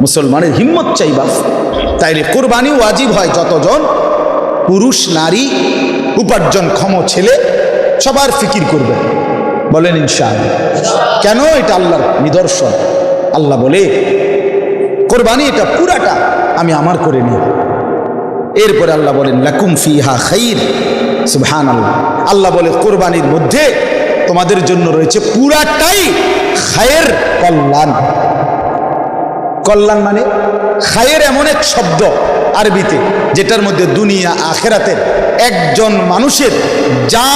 মুসলমানের হিম্মত চাইবা। তাইলে কোরবানি ওয়াজিব হয় যতজন পুরুষ, নারী উপার্জনক্ষম ছেলে, সবার ফিকির করবে। বলেন ইনশাআল্লাহ। কেন এটা আল্লাহর নিদর্শন? আল্লাহ বলে, কোরবানি এটা পুরাটা আমি আমার করে নিই এরপরে আল্লাহ বলেন, লাকুম ফিহা খাইর। সুবহান আল্লাহ আল্লাহ বলে, কোরবানির মধ্যে তোমাদের জন্য রয়েছে পুরাটাই খায়ের কল্যাণ। কল্যাণ মানে খায়ের এমন এক শব্দ আরবিতে, যেটার মধ্যে দুনিয়া আখেরাতের একজন মানুষের যা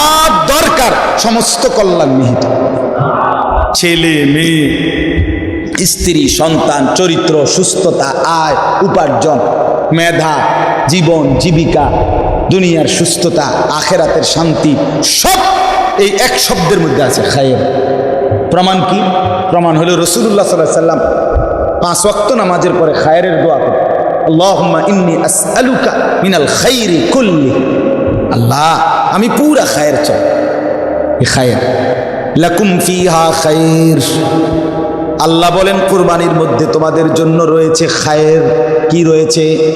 দরকার সমস্ত কল্যাণ নিহিত। ছেলে, মেয়ে, স্ত্রী, সন্তান, চরিত্র, সুস্থতা, আয়, উপার্জন, মেধা, জীবন, জীবিকা, দুনিয়ার সুস্থতা, আখেরাতের শান্তি, সব এই এক শব্দের মধ্যে আছে খায়ের। প্রমাণ কি? প্রমাণ হলো রসুল্লাহ সাল্লাহ সাল্লাম পাঁচ ওয়াক্ত নামাজের পরে খায়ের দোয়া করে। আল্লাহুম্মা ইন্নি আসআলুকা মিনাল খাইরি কুল্লি। আল্লাহ, আমি পুরা খায়ের চাই। এই খায়ের। লাকুম ফিহা খায়ের। আল্লাহ বলেন, কুরবানির মধ্যে তোমাদের জন্য রয়েছে খায়ের। কি রয়েছে?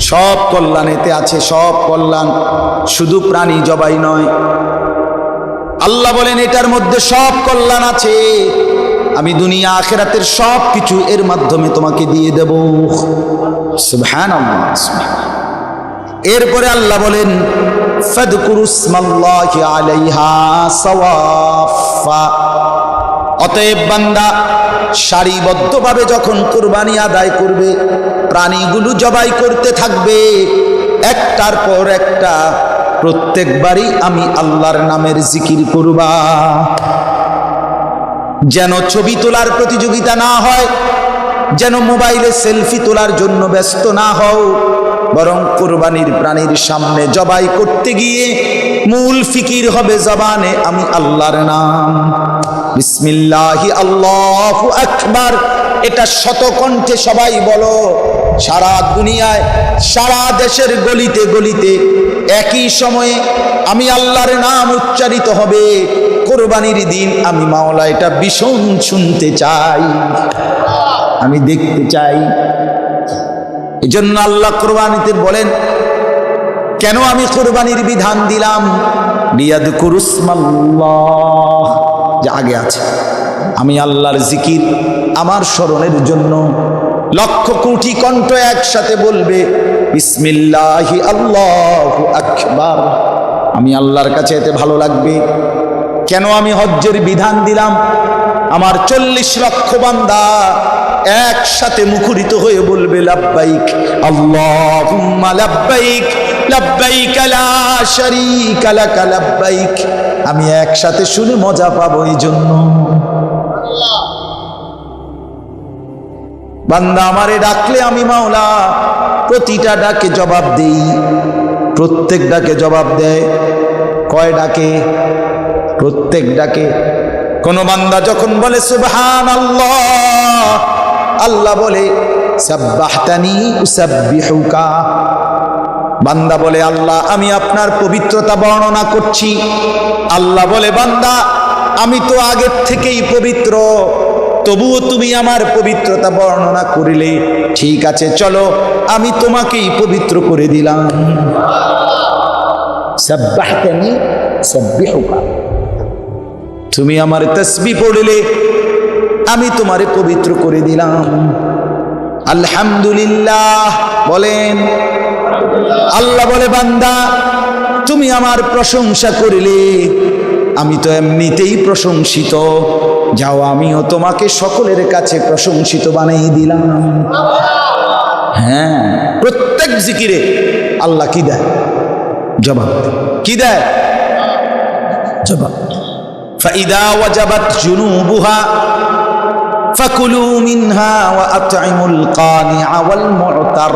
সব কল্যাণেতে আছে, সব কল্যাণ। শুধু প্রাণী জবাই নয়। আল্লাহ বলেন, এটার মধ্যে সব কল্যাণ আছে। আমি দুনিয়া আখেরাতের সব কিছু এর মাধ্যমে তোমাকে দিয়ে দেব। এরপরে আল্লাহ বলেন অতএব বান্দা, সারিবদ্ধভাবে যখন কুরবানি আদায় করবে, প্রাণীগুলো জবাই করতে থাকবে, একটার পর একটা প্রত্যেকবারই আমি আল্লাহর নামের জিকির করবা। যেন ছবি তোলার প্রতিযোগিতা না হয়, যেন মোবাইলে সেলফি তোলার জন্য ব্যস্ত না হও, বরং কোরবানির প্রাণীর সামনে জবাই করতে গিয়ে মূল ফিকির হবে জবানে আমি আল্লাহর নাম। বিসমিল্লাহি আল্লাহু আকবার। এটা শতকণ্ঠে সবাই বলো সারা দুনিয়ায়, সারা দেশের গলিতে গলিতে একই সময়ে আমি আল্লাহর নাম উচ্চারিত হবে। কোরবানির দিন আমি মাওলা এটা ভীষণ শুনতে চাই। আমি দেখতে চাই। এই জন্য আল্লাহ কোরবানিতে বলেন, কেন আমি কোরবানির বিধান দিলাম? বিয়াদ কুরুসমাল্লাহ যে আগে আছে। আমি আল্লাহর জিকির আমার স্মরণের জন্য লক্ষ কোটি কণ্ঠ একসাথে বলবে, বিসমিল্লাহি আল্লাহ আকবার। আমি আল্লাহর কাছে এতে ভালো লাগবে। কেন আমি হজ্জের বিধান দিলাম? আমার চল্লিশ লক্ষ বান্দা একসাথে মুখরিত হয়ে বলবে, লাব্বাইক, আল্লাহুম্মা লাব্বাইক আমি একসাথে শুনে মজা পাবো এই জন্য বান্দা আমারে ডাকলে আমি মাওলা। প্রতিটা ডাকে জবাব দেই। প্রত্যেক ডাকে জবাব দেয়। কয় ডাকে? প্রত্যেক ডাকে। কোন বান্দা যখন বলে সুবহান আল্লাহ আল্লাহ বলে, সাব্বাহতানি উসাব্বিহুকা বান্দা বলে, আল্লাহ, আমি আপনার পবিত্রতা বর্ণনা করছি। আল্লাহ বলে, বান্দা, আমি তো আগের থেকেই পবিত্র। তবুও তুমি আমার পবিত্রতা বর্ণনা করিলে, ঠিক আছে, চলো, আমি তোমাকেই পবিত্র করে দিলাম। তুমি আমার তসবি পড়লে, আমি তোমারে পবিত্র করে দিলাম। আলহামদুলিল্লাহ, বলেন। আল্লাহ বলে, বান্দা, তুমি আমার প্রশংসা করিলে, আমি তো এমনিতেই প্রশংসিত। যাও আমিও তোমাকে সকলের কাছে প্রশংসিত বানিয়ে দিলাম হ্যাঁ প্রত্যেক জিকিরে আল্লাহ কি দেয় জবাব দেয়। কি দেয় জবাব فإذا وجبت جنوبها فكلوا منها وأطعموا القانع والمعتر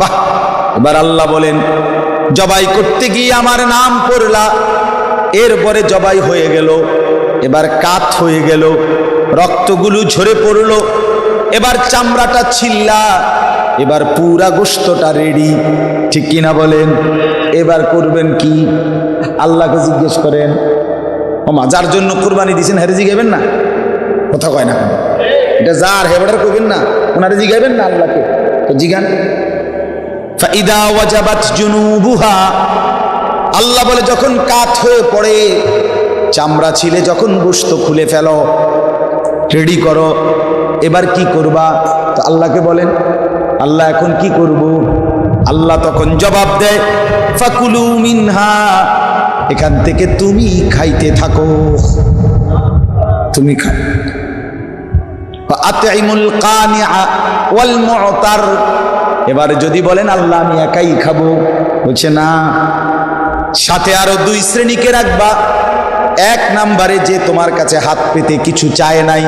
বাহ এবার আল্লাহ বলেন জবাই করতে গিয়ে আমার নাম পড়লা এরপরে জবাই হয়ে গেল এবার কাত হয়ে গেল, রক্তগুলো ঝরে পড়ল, এবার চামড়াটা ছিল্লা, এবার পুরা গোস্তটা রেডি। ঠিক কিনা বলেন? এবার করবেন কি? আল্লাহকে জিজ্ঞেস করেন ওমা যার জন্য কোরবানি দিয়েছেন হেরে জিগেবেন না? কথা কয় না এটা যার হেবড়ার করবেন না, ওনারা জিগাইবেন না আল্লাহকে? তো জিগান। ফাইদা আল্লাহ বলে, যখন কাত হয়ে পড়ে চামড়া ছিলে যখন গোস্ত খুলে ফেলো। রেডি করো। এবার কি করবা? তো আল্লাহকে বলেন, আল্লাহ, এখন কি করব? আল্লাহ তখন জবাব দেয়, ফাকুলু মিনহা। এখান থেকে তুমি খাইতে থাকো। তুমি খাও। আতিমুল কানিআ ওয়াল এবার যদি বলেন, আল্লাহ, আমি একাই খাব। বলছে, না। সাথে আরও দুই শ্রেণীকে রাখবা। এক নাম্বারে যে তোমার কাছে হাত পেতে কিছু চায় নাই,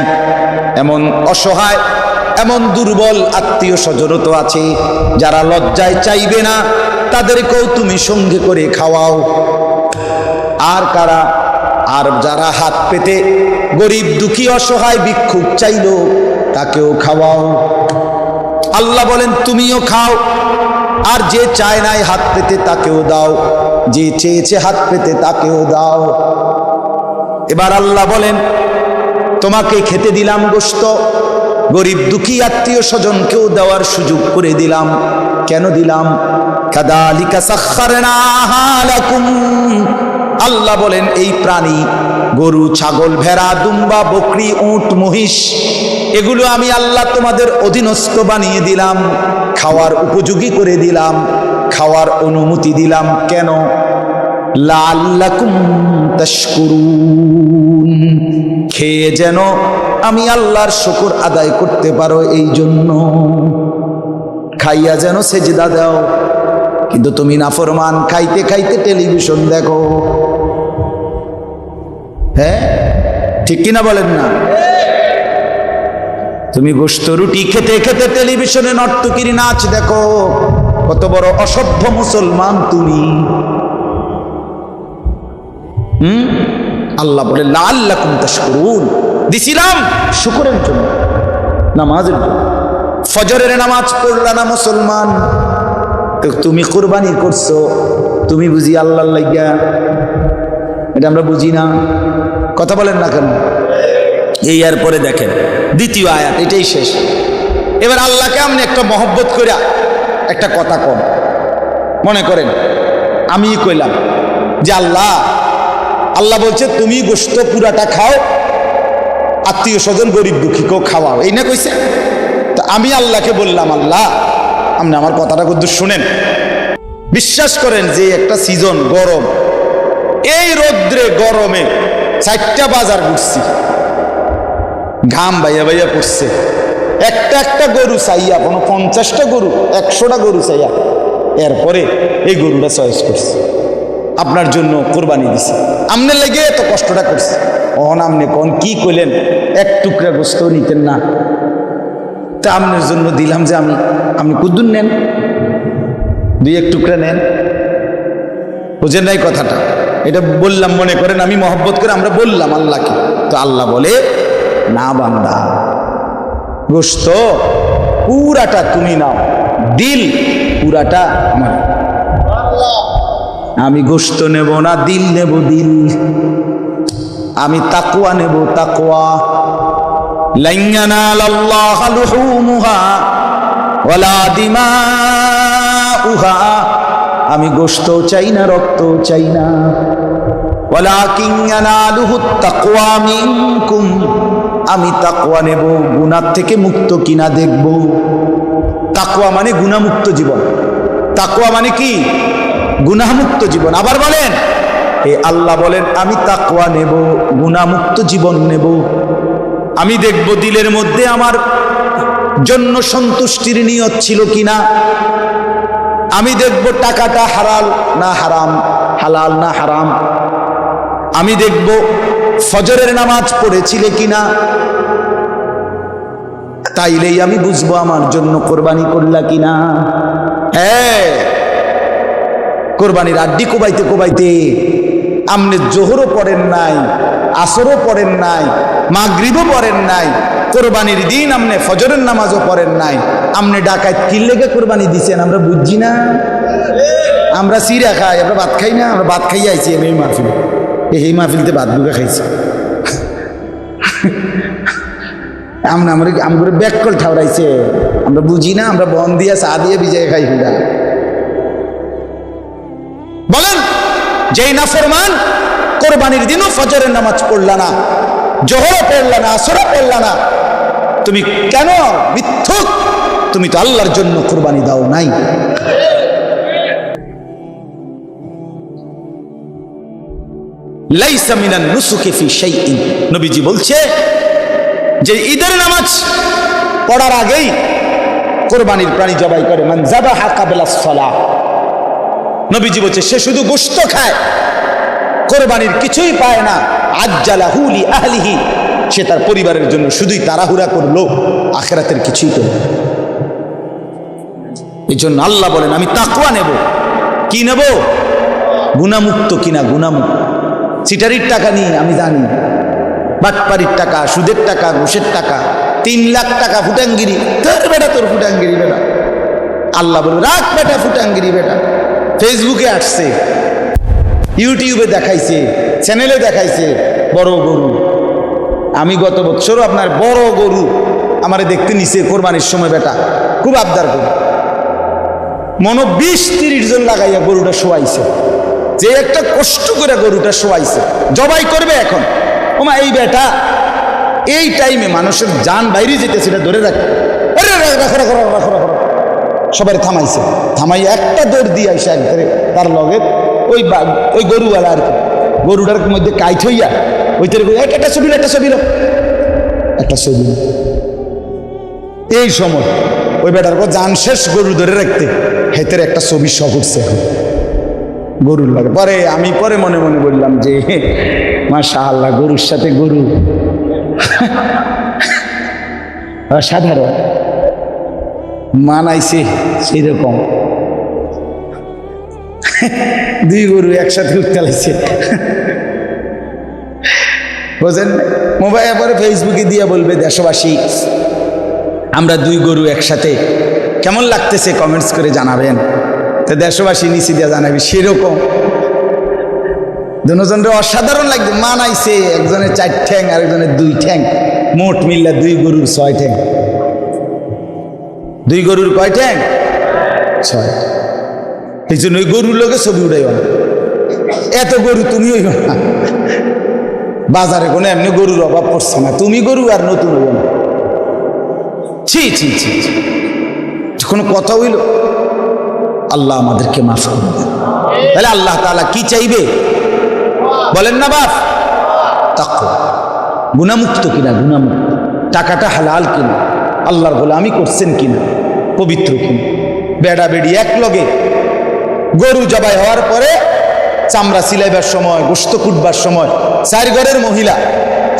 এমন অসহায়, এমন দুর্বল আত্মীয় স্বজন তো আছে, যারা লজ্জায় চাইবে না, তাদেরকেও তুমি সঙ্গে করে খাওয়াও। আর কারা, আর যারা হাত পেতে গরিব, দুঃখী, অসহায়, ভিক্ষুক চাইল, তাকেও খাওয়াও। আল্লাহ বলেন, তুমিও খাও, আর যে চায় নাই হাত পেতে তাকেও দাও, যে চেয়েছে হাত পেতে তাকেও দাও। এবার আল্লাহ বলেন, তোমাকে খেতে দিলাম গোস্ত গরিব দুঃখী আত্মীয় স্বজনকেও দেওয়ার সুযোগ করে দিলাম। কেন দিলাম? আল্লাহ বলেন, এই প্রাণী, গরু, ছাগল, ভেড়া, দুম্বা, বকরি, উট, মহিষ, এগুলো আমি আল্লাহ তোমাদের অধীনস্থ বানিয়ে দিলাম, খাওয়ার উপযোগী করে দিলাম, খাওয়ার অনুমতি দিলাম। কেন? লাল্লাকুম তাশকুরুন। খেয়ে যেন আমি আল্লাহর শুকর আদায় করতে পারো এই জন্য। খাইয়া যেন সেজদা দাও। কিন্তু তুমি নাফরমান, খাইতে খাইতে টেলিভিশন দেখো। হ্যাঁ? ঠিক কিনা বলেন না? তুমি গোস্ত রুটি খেতে খেতে টেলিভিশনে নর্তকির নাচ দেখো। কত বড় অসভ্য মুসলমান তুমি। আল্লাহ বলে লাল্লা কুমতাস করুন দিছিলাম শুকুরের জন্য জন্য। ফজরের নামাজ পড়লা না মুসলমান? তুমি কোরবানি করছ, তুমি বুঝি আল্লাহর লাগিয়া এটা আমরা বুঝি না। কথা বলেন না কেন? এই আর পরে দেখেন, দ্বিতীয় আয়াত, এটাই শেষ। এবার আল্লাহকে আপনি একটা মহব্বত করে একটা কথা কন। মনে করেন আমি কইলাম যে, আল্লাহ আল্লাহ বলছে, তুমি গোস্ত পুরাটা খাও, আত্মীয় স্বজন গরিব দুঃখীকেও খাওয়াও। এই না কইছে? তা আমি আল্লাহকে বললাম, আল্লাহ, আপনি আমার কথাটা কিন্তু শুনেন। বিশ্বাস করেন যে একটা সিজন গরম। এই রৌদ্রে গরমে চারটা বাজার ঘুরছি। ঘাম বাইয়া বাইয়া পড়ছে। একটা একটা গরু চাইয়া, কোনো পঞ্চাশটা গরু, একশোটা গরু চাইয়া, এরপরে এই গরুটা চয়েস করছে। আপনার জন্য কোরবানি দিছে। আমনে লেগে এত কষ্টটা করছে। অন আমনে কোন, কি কইলেন? এক টুকরা গোস্ত নিতেন না। তা আপনার জন্য দিলাম যে আমি, আপনি কুদ্দুন নেন। দুই এক টুকরা নেন। বুঝেন নাই কথাটা? এটা বললাম, মনে করেন আমি মহব্বত করে আমরা বললাম আল্লাহকে। তো আল্লাহ বলে, না বান্দা, গোস্ত পুরাটা তুমি নাও, দিল পুরাটা আমার। আমি গোস্ত নেব না, দিল নেব দিল। আমি তাকুয়া নেব তাকুয়া আমি গোস্ত চাই না, রক্ত চাই না। আমি তাকুয়া নেব, গুনাহ থেকে মুক্ত কিনা দেখব। তাকুয়া মানে গুনাহমুক্ত জীবন। তাকুয়া মানে কি? গুনাহমুক্ত জীবন। আবার বলেন এ আল্লাহ বলেন, আমি তাকওয়া নেব গুণামুক্ত জীবন নেব। আমি দেখব দিলের মধ্যে আমার জন্য সন্তুষ্টির নিয়ত ছিল কিনা। আমি দেখব টাকাটা হারাল না হারাম, হালাল না হারাম। আমি দেখব ফজরের নামাজ পড়েছিলে কিনা। তাইলেই আমি বুঝব আমার জন্য কোরবানি করলা কিনা। হ্যাঁ। কোরবানির আড্ডি কোবাইতে কোবাইতে, আমনে জোহরও পড়েন নাই, আসরও পড়েন নাই, মাগরিবও পড়েন নাই, কোরবানির দিন আমনে ফজরের নামাজও পড়েন নাই, আমনে ডাকাত কি লেগে কোরবানি দিছেন আমরা বুঝছি না। আমরা সিরা খাই, আমরা ভাত খাই না, আমরা ভাত খাই আইছি এই মাহফিল। এই মাহফিলতে ভাত বুকা খাইছি। আমরা আমরা আমরা ব্যাককল ঠাউরাইছে আমরা বুঝি না, আমরা বন দিয়ে চা দিয়ে ভিজে খাই হুদা। যেই নাফরমান কোরবানির দিনও ফজরের নামাজ পড়লা না, জোহরও পড়লা না, আসরও পড়লা না। তুমি কেন মিথ্যুক? তুমি তো আল্লাহর জন্য কোরবানি দাও নাই। নবীজি বলছে যে ঈদের নামাজ পড়ার আগেই কোরবানির প্রাণী জবাই করে, মান যাবাহা কাবলা সালাহ। নবীজি বলছে, সে শুধু গোশত খায়, কোরবানির কিছুই পায় না। আজ্জালা হুলি আহলিহি সে তার পরিবারের জন্য শুধুই তাড়াহুড়া করল, আখেরাতের কিছুই করল এই জন্য আল্লাহ বলেন, আমি তাকুয়া নেব। কি নেব? গুণামুক্ত কিনা গুণামুক্ত সিটারির টাকা নিয়ে, আমি জানি। বাটপারির টাকা, সুদের টাকা, ঘুষের টাকা, তিন লাখ টাকা ফুটাঙ্গিরি। তোর বেটা তোর ফুটাঙ্গিরি বেটা। আল্লাহ বলে, রাখ বেটা ফুটাঙ্গিরি বেটা। ফেসবুকে আসছে। ইউটিউবে দেখাইছে চ্যানেলে দেখাইছে, বড় গরু। আমি গত বছরও আপনার বড় গরু আমারে দেখতে নিছে কোরবানির সময়, বেটা। খুব আবদার গরু। মনো বিশ তিরিশ জন লাগাইয়া গরুটা শোয়াইছে। যে একটা কষ্ট করে গরুটা শোয়াইছে। জবাই করবে এখন। ওমা, এই বেটা, এই টাইমে মানুষের যান বাইরে যেতে সেটা ধরে রাখো রাখো রাখো রাখো। সবাই থামাইছে। থামাই একটা দৌড় দিয়ে আইসে একবারে তার লগে ওই ওই গরুওয়ালা আর কি। গরুটার মধ্যে কাইট হইয়া ওই তরে একটা ছবি একটা ছবি লো।" একটা ছবি এই সময় ওই বেটার পর যান শেষ গরু ধরে রাখতে হেতের একটা ছবি উঠছে এখন। গরুর লাগে। পরে আমি পরে মনে মনে বললাম যে মাশা আল্লাহ গরুর সাথে গরু। সাধারণ মানাইছে সেই রকম দুই গরু একসাথে উঠতে বোঝেন? মোবাইল পরে ফেসবুকে দিয়ে বলবে, দেশবাসী, আমরা দুই গরু একসাথে, কেমন লাগতেছে কমেন্টস করে জানাবেন? তো দেশবাসী নিচে দিয়ে জানাবি, সেরকম। দুজনের অসাধারণ লাগবে মানাইছে, একজনের চার ঠ্যাং, আরেকজনের দুই ঠ্যাং, মোট মিললে দুই গরুর ছয় ঠ্যাং। দুই গরুর কয় ঠ্যাং ছয়। এই জন্য ওই গরুর লোকে ছবি উঠাইও না এত গরু তুমি তুমিও না। বাজারে কোনো এমনি গরুর অভাব পড়ছে না। তুমি গরু আর নতুন হইও না। ছি ছি ছি ছি। কোনো কথা হইল আল্লাহ আমাদেরকে মাফ করবে তাহলে আল্লাহ তাআলা কি চাইবে? বলেন না বাপ। তাকওয়া। গুণামুক্ত কিনা? গুণামুক্ত টাকাটা হালাল কিনা? আল্লাহর গোলামি করছেন কিনা? পবিত্র। বেড়া বেড়ি এক লগে গরু জবাই হওয়ার পরে চামড়া সিলাইবার সময়, গোস্ত কুটবার সময়, চার ঘরের মহিলা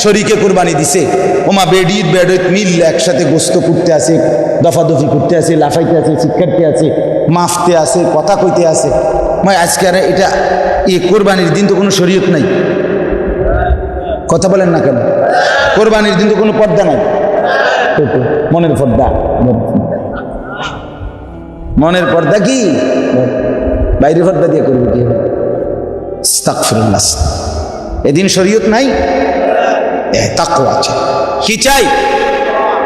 শরীকে কুরবানি দিছে। ওমা বেডির বেডত মিল একসাথে গোস্ত কুটতে আছে, দফাদফি করতে আছে, লাফাইতে আছে শিক্ষার্থী আছে, মাফতে আছে, কথা কইতে আছে। মই আজকে আর এটা, এ কোরবানির দিন তো কোনো শরীয়ত নাই। কথা বলেন না কেন? কোরবানির দিন তো কোনো পর্দা নাই। মনের পর্দা। মনের পর্দা কি? বাইরের পর্দা দিয়ে করবে কি। এদিন শরীয়ত নাই? এ, তাকওয়া আছে। কি চাই?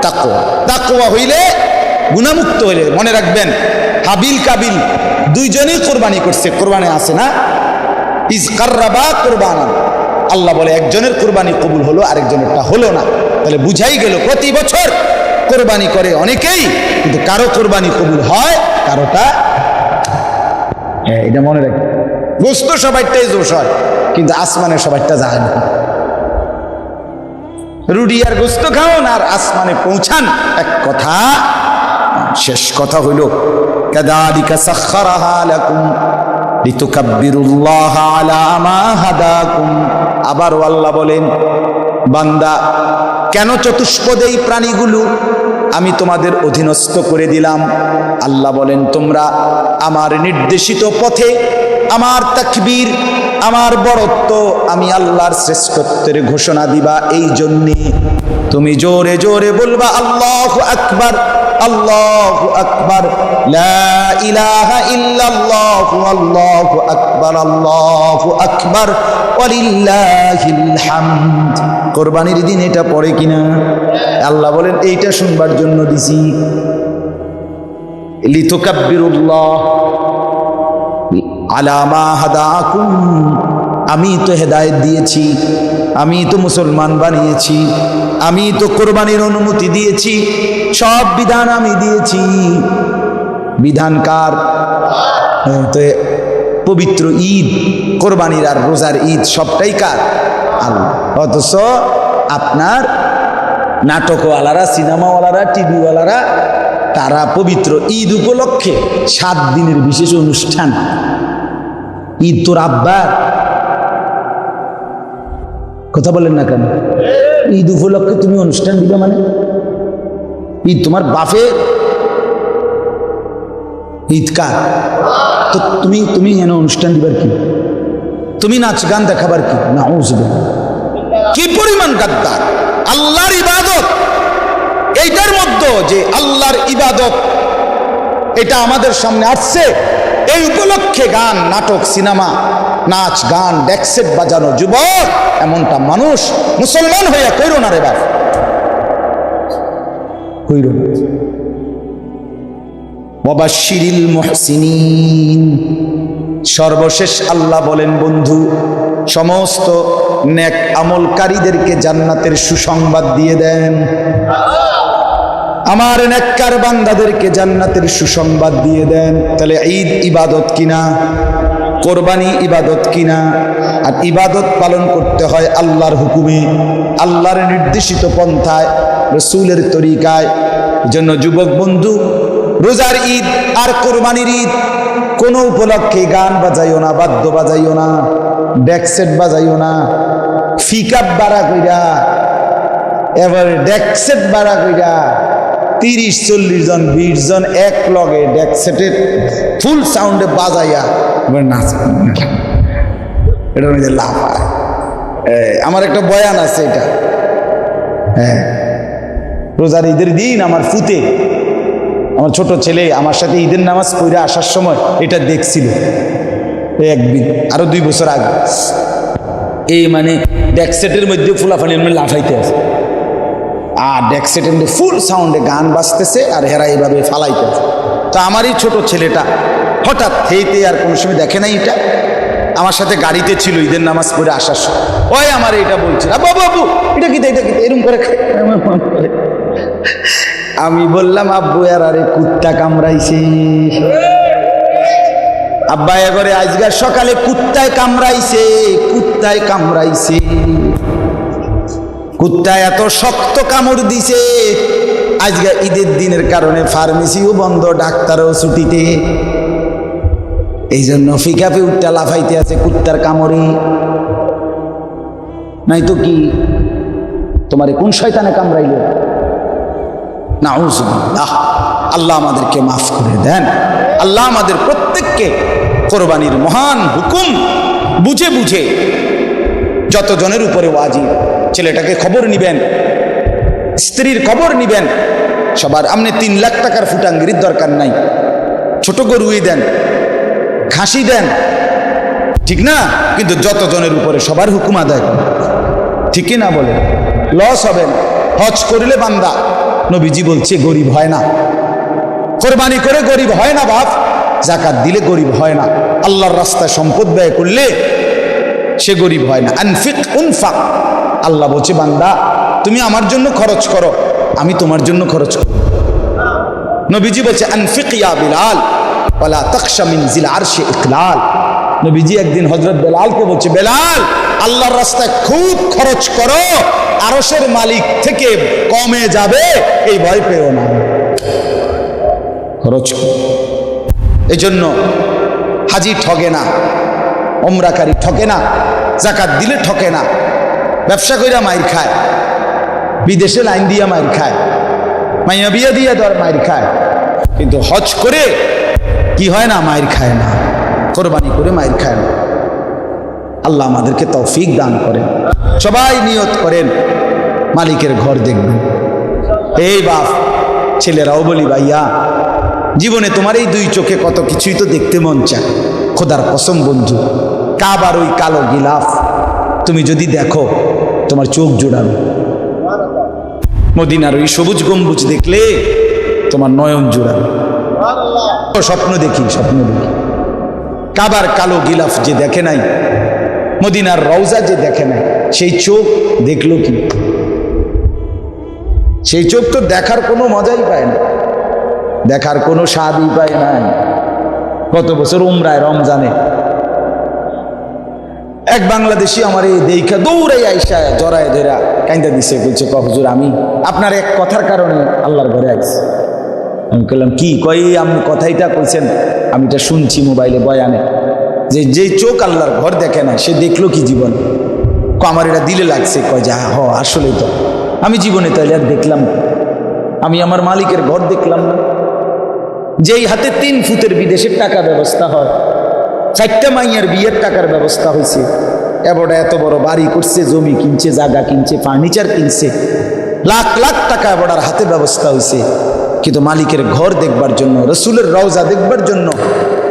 তাকওয়া। তাকওয়া হইলে গুণামুক্ত হইলে মনে রাখবেন, হাবিল কাবিল দুইজনেই কোরবানি করছে, কোরবানি আছে না? ইজ কার্রাবা কোরবানা আল্লাহ বলে, একজনের কোরবানি কবুল হলো, আরেকজনেরটা হলো না। তাহলে বুঝাই গেল, প্রতি বছর কোরবানি করে অনেকেই, কিন্তু কারও কোরবানি কবুল হয় কারোটা এটা মনে রাখবে গোস্ত সবাইটাই দোষ হয়, কিন্তু আসমানের সবাইটা যায় না রুডি আর গোস্ত খাওন আর আসমানে পৌঁছান, এক কথা। শেষ কথা হইল আবার আল্লাহ বলেন, বান্দা, কেন চতুষ্পদে এই প্রাণীগুলো আমি তোমাদের অধীনস্থ করে দিলাম। আল্লাহ বলেন, তোমরা আমার নির্দেশিত পথে, আমার তাকবীর, আমার বড়ত্ব আমি আল্লাহর শ্রেষ্ঠত্বের ঘোষণা দিবা। এই জন্যে তুমি জোরে জোরে বলবা, আল্লাহ আকবার আল্লাহ আকবার আল্লাহু আকবার আল্লাহু আকবার কোরবানির দিন এটা পড়ে কিনা? আল্লাহ বলেন, এইটা শুনবার জন্য দিছি। আমি তো হেদায়েত দিয়েছি আমি তো মুসলমান বানিয়েছি আমি তো কোরবানির অনুমতি দিয়েছি সব বিধান আমি দিয়েছি। বিধানকার হ্যাঁ, তো পবিত্র ঈদ কোরবানির আর রোজার ঈদ সবটাই কার? আল্লাহ। অথচ আপনার নাটকওয়ালারা, সিনেমাওয়ালারা, টিভিওয়ালারা, তারা পবিত্র ঈদ উপলক্ষে সাত দিনের বিশেষ অনুষ্ঠান। ঈদ তোর আব্বার কথা বলেন না কেন? ঈদ উপলক্ষে তুমি অনুষ্ঠান দিবে মানে? ঈদ তোমার বাপে? ঈদ কার? তো তুমি তুমি যেন অনুষ্ঠান দিবার কি? তুমি নাচ গান দেখাবার কি? না কি পরিমাণ গাদ্দার? আল্লাহর ইবাদত। এইটার মধ্যে যে আল্লাহর ইবাদত, এটা আমাদের সামনে আসছে। এই উপলক্ষে গান, নাটক, সিনেমা, নাচ, গান ডেকসেট বাজানো যুবক, এমনটা মানুষ মুসলমান হইয়া কইর না রে বাপ। কইর না। ওয়াবাশশিরিল মুহসিনিন। সর্বশেষ আল্লাহ বলেন, বন্ধু সমস্ত নেক আমলকারীদেরকে জান্নাতের সুসংবাদ দিয়ে দেন। আমার নেককার বান্দাদেরকে জান্নাতের সুসংবাদ দিয়ে দেন। তাহলে ঈদ ইবাদত কিনা? কোরবানি ইবাদত কিনা? আর ইবাদত পালন করতে হয় আল্লাহর হুকুমে, আল্লাহর নির্দেশিত পন্থায়, রসুলের তরিকায়। জন্য যুবক বন্ধু, রোজার ঈদ আর কোরবানির ঈদ কোনো উপলক্ষে গান বাজাইও না, বাদ্য বাজাইও না। ডেকসেট বাজাইও না। ফিকাপ বাড়া কইরা, এবারে ডেকসেট বাড়া কইরা তিরিশ, চল্লিশ জন, বিশ জন এক লগে ডেকসেটের ফুল সাউন্ডে বাজাইয়া এবার নাচ। মধ্যে লাভ আমার একটা বয়ান আছে এটা। হ্যাঁ রোজার ঈদের দিন আমার ফুতে, আমার ছোট ছেলে আমার সাথে ঈদের নামাজ পড়ে আসার সময় এটা দেখছিল। একদিন আরও দুই বছর আগে। এই মানে ডেকসেটের মধ্যে ফুলাফানির মধ্যে লাফাইতে আছে। আর ডেকসেটের মধ্যে ফুল সাউন্ডে গান বাজতেছে আর হেরা এইভাবে ফালাইতে আছে। তো আমারই ছোট ছেলেটা, হঠাৎ থেইতে আর কোনো সময় দেখে নাই এটা। আমার সাথে গাড়িতে ছিল, ঈদের নামাজ পড়ে আসার সময়। ওই আমার এটা বলছে বাবু বাবু এটা কি এটা কি এরকম করে আমি বললাম, আব্বু আর আরে কুত্তা কামড়াইছে। আব্বা এবারে আজকাল সকালে কুত্তায় কামড়াইছে কুত্তায় কামড়াইছে। কুত্তা এত শক্ত কামড় দিছে আজকে ঈদের দিনের কারণে ফার্মেসিও বন্ধ, ডাক্তারও ছুটিতে। এই জন্য ফিকাপে উঠটা লাফাইতে আছে কুত্তার কামড়ে। নাই তো কি? তোমারে কোন শয়তানে কামড়াইল? না আল্লাহ আমাদেরকে মাফ করে দেন। আল্লাহ আমাদের প্রত্যেককে কোরবানির মহান হুকুম বুঝে বুঝে যতজনের উপরে ওয়াজিব, ছেলেটাকে খবর নিবেন, স্ত্রীর খবর নিবেন, সবার আপনি তিন লাখ টাকার ফুটাঙ্গিরির দরকার নাই। ছোট গরুই দেন, ঘাসি দেন, ঠিক না? কিন্তু যতজনের উপরে সবার হুকুম আদায় ঠিকই না বলে? লস হবে না। হজ করিলে বান্দা, নবীজি বলছে, গরিব হয় না। কোরবানি করে গরিব হয় না, বাপ। জাকাত দিলে গরিব হয় না। আল্লাহর রাস্তায় সম্পদ ব্যয় করলে সে গরিব হয় না। আনফিক উনফাক আল্লাহ বলছে, বান্দা, তুমি আমার জন্য খরচ করো, আমি তোমার জন্য খরচ করো নবীজি বলছে, আনফিক ইয়া বিলাল, ওয়ালা তাকশা মিন জিল আরশি ইকলাল। নবীজি একদিন হযরত বেলালকে বলছে, বেলাল, আল্লাহর রাস্তায় খুব খরচ করো, আরশের মালিক থেকে কমে যাবে, এই ভয় পেও না। খরচ করো এই জন্য হাজি ঠগে না ওমরাকারী ঠকে না, জাকাত দিলে ঠকে না, ব্যবসা কইরা মাইর খায়, বিদেশে লাইন দিয়া মাইর খায়, মাইয়া বিয়া দিয়ে তো আর মায়ের খায়। কিন্তু হজ করে কি হয় না মায়ের খায় না, কোরবানি করে মায়ের খায় না। আল্লাহ আমাদেরকে তৌফিক দান করেন, সবাই নিয়ত করেন, মালিকের ঘর দেখবেন। এই বাপ, ছেলেরাও বলি, ভাইয়া জীবনে তোমার এই দুই চোখে কত কিছুই তো দেখতে মন চায়। খোদার কসম বন্ধু, কাবার ওই কালো গিলাফ, তুমি যদি দেখো, তোমার চোখ জোড়াবে। মদিনার ওই সবুজ গম্বুজ দেখলে তোমার নয়ন জোড়াবে। স্বপ্ন দেখি স্বপ্ন দেখি। কাবার কালো গিলাফ যে দেখে নাই, মদিনার রওজা যে দেখে নাই, সেই চোখ দেখল কি? সেই চোখ তো দেখার কোনো মজাই পায় না। দেখার কোনো স্বাদই পায় নাই। গত বছর উমরায় রমজানে এক বাংলাদেশি আমার এই দেখা দৌড়াই আইসা জড়ায় ধরা কাইন্দা দিছে, বলছে কহজুর আমি আপনার এক কথার কারণে আল্লাহর ঘরে আইছি। আমি বললাম কি? কই, আপনি কথাইটা কইছেন, আমি এটা শুনছি মোবাইলে বয়ানে। যে যে চোখ আল্লাহর ঘর দেখে না, সে দেখল কি জীবন? ক, আমার এটা দিলে লাগছে। কয়, যা, হ, আসলেই তো। আমি জীবনে তাহলে আর দেখলাম আমি আমার মালিকের ঘর দেখলাম না। যেই হাতে তিন ফুটের বিদেশের টাকা ব্যবস্থা হয়, চারটা মাইয়ার বিয়ের টাকার ব্যবস্থা হয়েছে। এবারটা এত বড় বাড়ি করছে, জমি কিনছে, জায়গা কিনছে, ফার্নিচার কিনছে, লাখ লাখ টাকা এবারটার হাতে ব্যবস্থা হয়েছে। কিন্তু মালিকের ঘর দেখবার জন্য, রসুলের রওজা দেখবার জন্য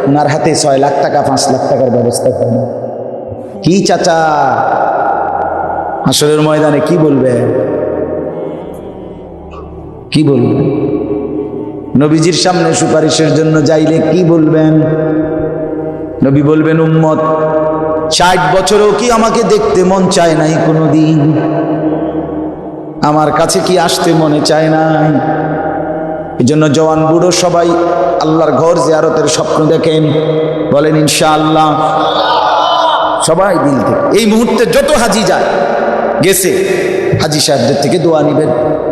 ওনার হাতে ছয় লাখ টাকা, পাঁচ লাখ টাকার ব্যবস্থা করে না কি চাচা? আসলের ময়দানে কি বলবে? কি বলবেন নবীজির সামনে সুপারিশের জন্য যাইলে কি বলবেন? নবী বলবেন, উম্মত, ষাট বছরেও কি আমাকে দেখতে মন চায় নাই কোনোদিন? আমার কাছে কি আসতে মনে চায় নাই? এই জন্য জওয়ান বুড়ো সবাই আল্লাহর ঘর জিয়ারতের স্বপ্ন দেখেন। বলেন, ইনশাআল্লাহ। সবাই দিল থেকে। এই মুহূর্তে যত হাজি যায়, গেছে, হাজি সাহেবদের থেকে দোয়া নিবেন।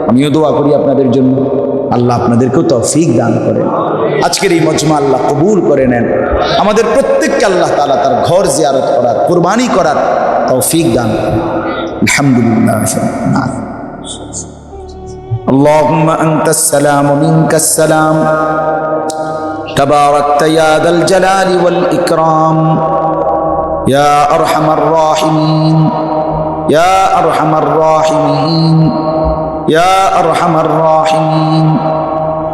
আমিও দোয়া করি আপনাদের জন্য। আল্লাহ আপনাদেরকেও তৌফিক দান করেন আজকের এই মজমা আল্লাহ কবুল করে নেন আমাদের প্রত্যেককে আল্লাহ তাআলা তার ঘর জিয়ারত করার কোরবানি করার তৌফিক দান করেন আলহামদুলিল্লাহ اللهم أنت السلام ومنك السلام تباركت يا ذا الجلال والإكرام يا أرحم الراحمين يا أرحم الراحمين يا أرحم الراحمين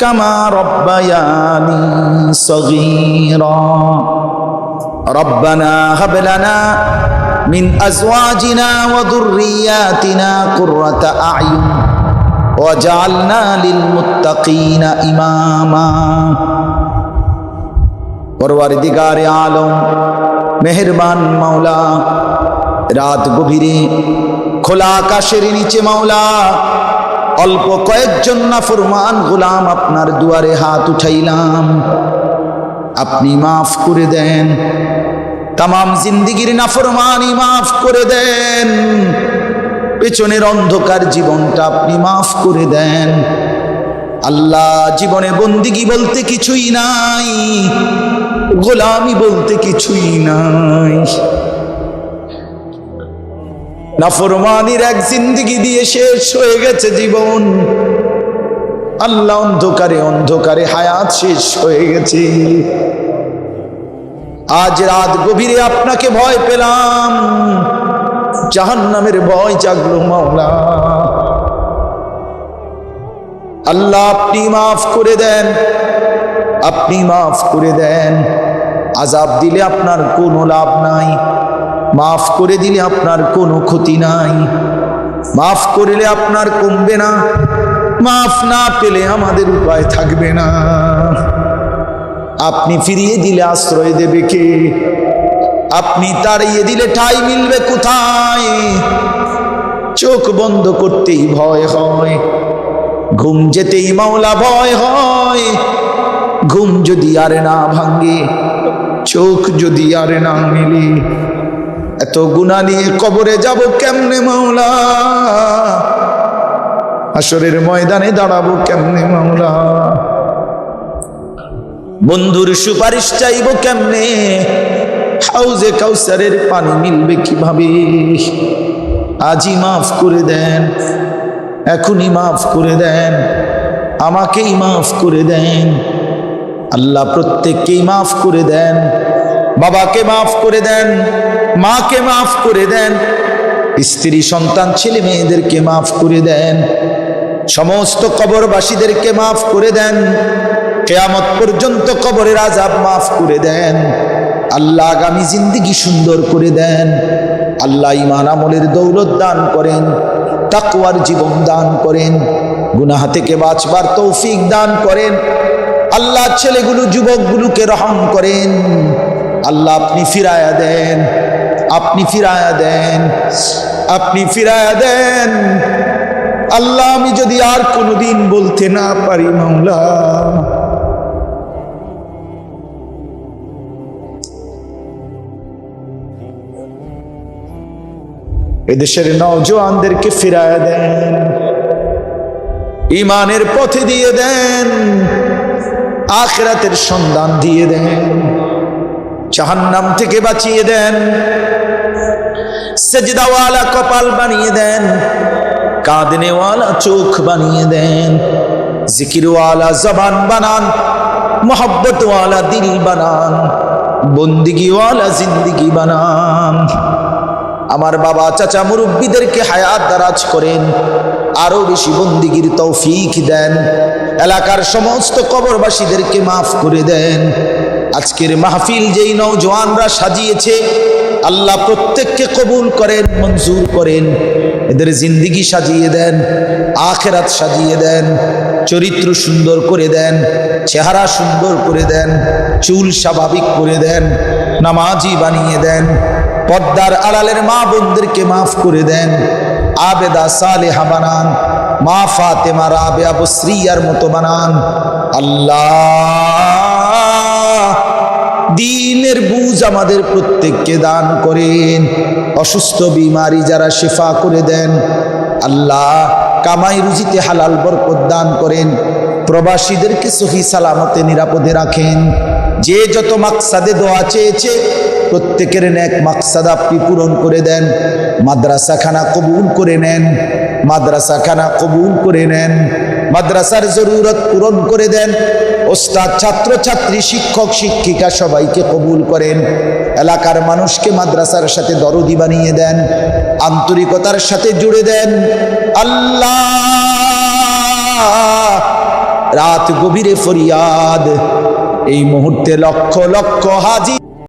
কামা রব্বায়ানি সগীরা। রব্বানা হাবলানা মিন আজওয়াজিনা ওয়া দুররিয়াতিনা কুররাতা আয়ুন ওয়াজআলনা লিল মুত্তাকিনা ইমামা। পরওয়ারদিগারে আলম, মেহেরবান মাওলা, রাত গভীরে খোলা আকাশের নিচে মাওলা অল্প কয়েকজন না ফুরমান গোলাম আপনার দুয়ারে হাত উঠাইলাম। আপনি মাফ করে দেন। তাম জিন্দিগির নাফরমানি মাফ করে দেন। পেছনের অন্ধকার জীবনটা আপনি মাফ করে দেন। আল্লাহ জীবনে বন্দিগি বলতে কিছুই নাই, গোলামি বলতে কিছুই নাই। নাফরমানির এক জিন্দিগি দিয়ে শেষ হয়ে গেছে জীবন। আল্লাহ অন্ধকারে অন্ধকারে হায়াত শেষ হয়ে গেছে। আজ রাত গভীরে আপনাকে ভয় পেলাম। জাহান্নামের ভয় জাগলো মাওলা। আল্লাহ আপনি মাফ করে দেন। আপনি মাফ করে দেন। আজাব দিলে আপনার কোনো লাভ নাই। মাফ করে দিলে আপনার কোনো ক্ষতি নাই। মাফ করলে আপনার কমবে না। মাফ না পেলে আমাদের উপায় থাকবে না। আপনি ফিরিয়ে দিলে আশ্রয় দেবে কে? আপনি তাড়িয়ে দিলে ঠাই মিলবে কোথায়? চোখ বন্ধ করতেই ভয় হয়। ঘুম যেতেই মাওলা ভয় হয়। ঘুম যদি আর না ভাঙ্গে চোখ যদি আর না মেলে এত গুণা নিয়ে কবরে যাব কেমনে, মাওলা? আসরের ময়দানে দাঁড়াবো কেমনে, মাওলা? বন্ধুর সুপারিশ চাইব কেমনে? হাউজে কাউসারের পানি মিলবে কীভাবে? আজই মাফ করে দেন, এখনই মাফ করে দেন, আমাকেই মাফ করে দেন। আল্লাহ প্রত্যেককেই মাফ করে দেন। বাবাকে মাফ করে দেন, মাকে মাফ করে দেন, স্ত্রী, সন্তান, ছেলে মেয়েদেরকে মাফ করে দেন, সমস্ত কবরবাসীদেরকে মাফ করে দেন, কেয়ামত পর্যন্ত কবরের আজাব মাফ করে দেন, আল্লাহ আগামী জিন্দিগি সুন্দর করে দেন, আল্লাহ ইমান আমলের দৌলত দান করেন তাকুয়ার জীবন দান করেন, গুনাহ থেকে বাঁচবার তৌফিক দান করেন, আল্লাহ ছেলেগুলো, যুবকগুলোকে রহম করেন। আল্লাহ আপনি ফিরায়া দেন, আপনি ফিরায়া দেন, আপনি ফিরায়া দেন। আল্লাহ, আমি যদি আর কোনোদিন বলতে না পারি মাওলা। এদেশের নওজোয়ানদেরকে ফিরায় দেন ইমানের পথে দিয়ে দেন, আখরাতের সন্ধান দিয়ে দেন। জাহান্নাম থেকে বাঁচিয়ে দেন। সেজদাওয়ালা কপাল বানিয়ে দেন। কাঁদনেওয়ালা চোখ বানিয়ে দেন। জিকিরওয়ালা জবান বানান। মোহব্বতওয়ালা দিল বানান। বন্দিগিওয়ালা জিন্দিগি বানান। আমার বাবা, চাচা, মুরব্বীদেরকে হায়াত দারাজ করেন। আরও বেশি বন্দিগির তৌফিক দেন। এলাকার সমস্ত কবরবাসীদেরকে মাফ করে দেন। আজকের মাহফিল যেই নৌজওয়ানরা সাজিয়েছে, আল্লাহ প্রত্যেককে কবুল করেন, মঞ্জুর করেন। এদের জিন্দিগি সাজিয়ে দেন, আখেরাত সাজিয়ে দেন, চরিত্র সুন্দর করে দেন, চেহারা সুন্দর করে দেন, চুল স্বাভাবিক করে দেন, নামাজি বানিয়ে দেন পদ্মার আড়ালের মা বোনদেরকে মাফ করে দেন, আবেদা সালেহা বানান, মা ফাতেমা রাবেয়া বশ্রিয়ার মতো বানান। আল্লাহ দিনের বুঝ আমাদের প্রত্যেককে দান করেন। অসুস্থ, বিমারি যারা শেফা করে দেন, আল্লাহ কামাই রুজিতে হালাল বরকত দান করেন। প্রবাসীদেরকে সহি সালামতে নিরাপদে রাখেন। যে যত মাকসাদে দোয়া চেয়েছে, প্রত্যেকের ন্যাক মাকসাদ আপনি পূরণ করে দেন। মাদ্রাসাখানা কবুল করে নেন, মাদ্রাসাখানা কবুল করে নেন। মাদ্রাসার জরুরত পূরণ করে দেন। ওস্তাদ ছাত্র ছাত্রী শিক্ষক, শিক্ষিকা সবাইকে কবুল করেন। এলাকার মানুষকে মাদ্রাসার সাথে দরদি বানিয়ে দেন, আন্তরিকতার সাথে জুড়ে দেন। আল্লাহ! রাত গভীরে ফরিয়াদ। এই মুহূর্তে লক্ষ লক্ষ হাজি